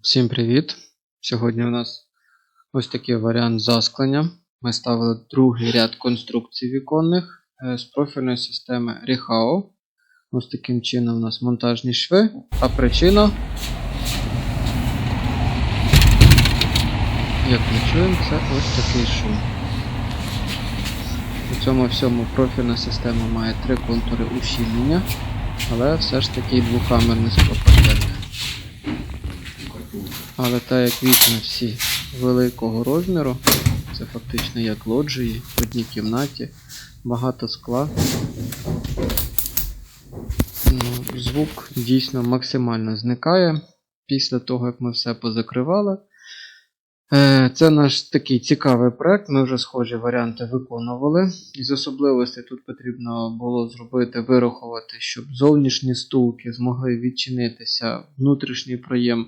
Всім привіт! Сьогодні у нас ось такий варіант засклення. Ми ставили другий ряд конструкцій віконних е, з профільної системи Rihao. Ось таким чином у нас монтажні шви, а причина, як ми чуємо, це ось такий шум. У цьому всьому профільна система має три контури ущільнення, але все ж таки двокамерний склопакет. Але так як вікна всі великого розміру, це фактично як лоджії в одній кімнаті, багато скла. Ну, звук дійсно максимально зникає після того, як ми все позакривали. Е, Це наш такий цікавий проект. Ми вже схожі варіанти виконували. Із особливостей тут потрібно було зробити, вирахувати, щоб зовнішні стулки змогли відчинитися, внутрішній проєм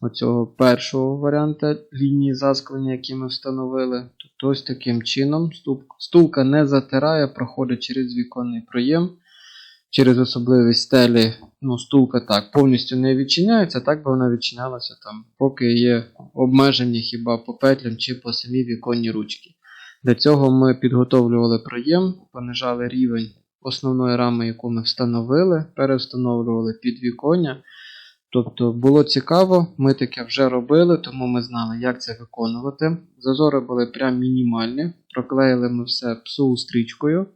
оцього першого варіанта лінії засклення, які ми встановили. Тобто ось таким чином стулка не затирає, проходить через віконний проєм. Через особливість стелі, ну, стулка так повністю не відчиняється, так би вона відчинялася там, поки є обмеження хіба по петлям чи по самій віконній ручці. Для цього ми підготовлювали проєм, понижали рівень основної рами, яку ми встановили, перевстановлювали під віконня. Тобто було цікаво, ми таке вже робили, тому ми знали, як це виконувати. Зазори були прям мінімальні, проклеїли ми все псу стрічкою.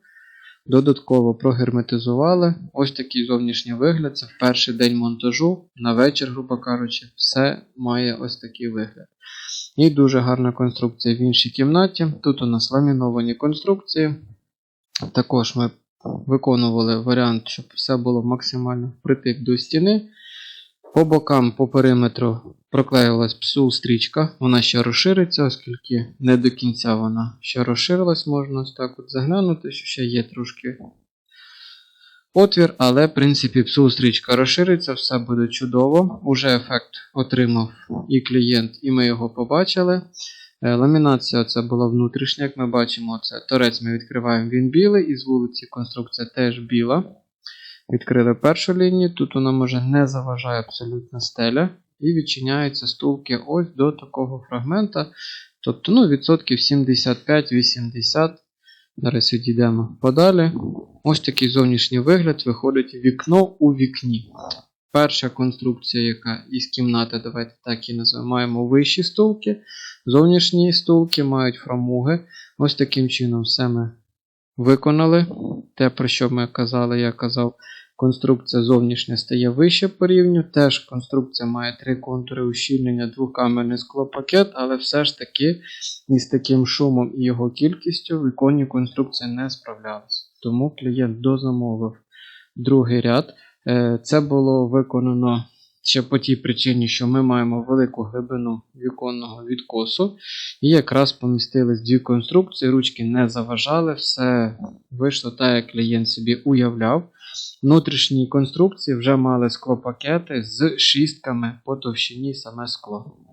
Додатково прогерметизували. Ось такий зовнішній вигляд. Це в перший день монтажу, на вечір, грубо кажучи, все має ось такий вигляд. І дуже гарна конструкція в іншій кімнаті. Тут у нас ламіновані конструкції. Також ми виконували варіант, щоб все було максимально впритик до стіни. По бокам, по периметру проклеювалась псу стрічка, вона ще розшириться, оскільки не до кінця вона ще розширилась, можна ось так от заглянути, що ще є трошки отвір, але в принципі псу стрічка розшириться, все буде чудово. Уже ефект отримав і клієнт, і ми його побачили. Е, Ламінація це була внутрішня, як ми бачимо, це торець ми відкриваємо, він білий, і з вулиці конструкція теж біла. Відкрили першу лінію, тут вона може не заважає абсолютно стеля. І відчиняються стулки ось до такого фрагмента. Тобто, ну, відсотків 75-80. Зараз відійдемо подалі. Ось такий зовнішній вигляд виходить вікно у вікні. Перша конструкція, яка із кімнати, давайте так і називаємо, вищі стулки. Зовнішні стулки мають фрамуги. Ось таким чином все ми виконали. Те, про що ми казали, я казав, конструкція зовнішня стає вище по рівню. Теж конструкція має три контури ущільнення, двокамерний склопакет, але все ж таки із таким шумом і його кількістю віконні конструкції не справлялися. Тому клієнт дозамовив другий ряд. Е, Це було виконано ще по тій причині, що ми маємо велику глибину віконного відкосу. І якраз помістились дві конструкції, ручки не заважали, все вийшло так, як клієнт собі уявляв. Внутрішні конструкції вже мали склопакети з шістками по товщині саме скло.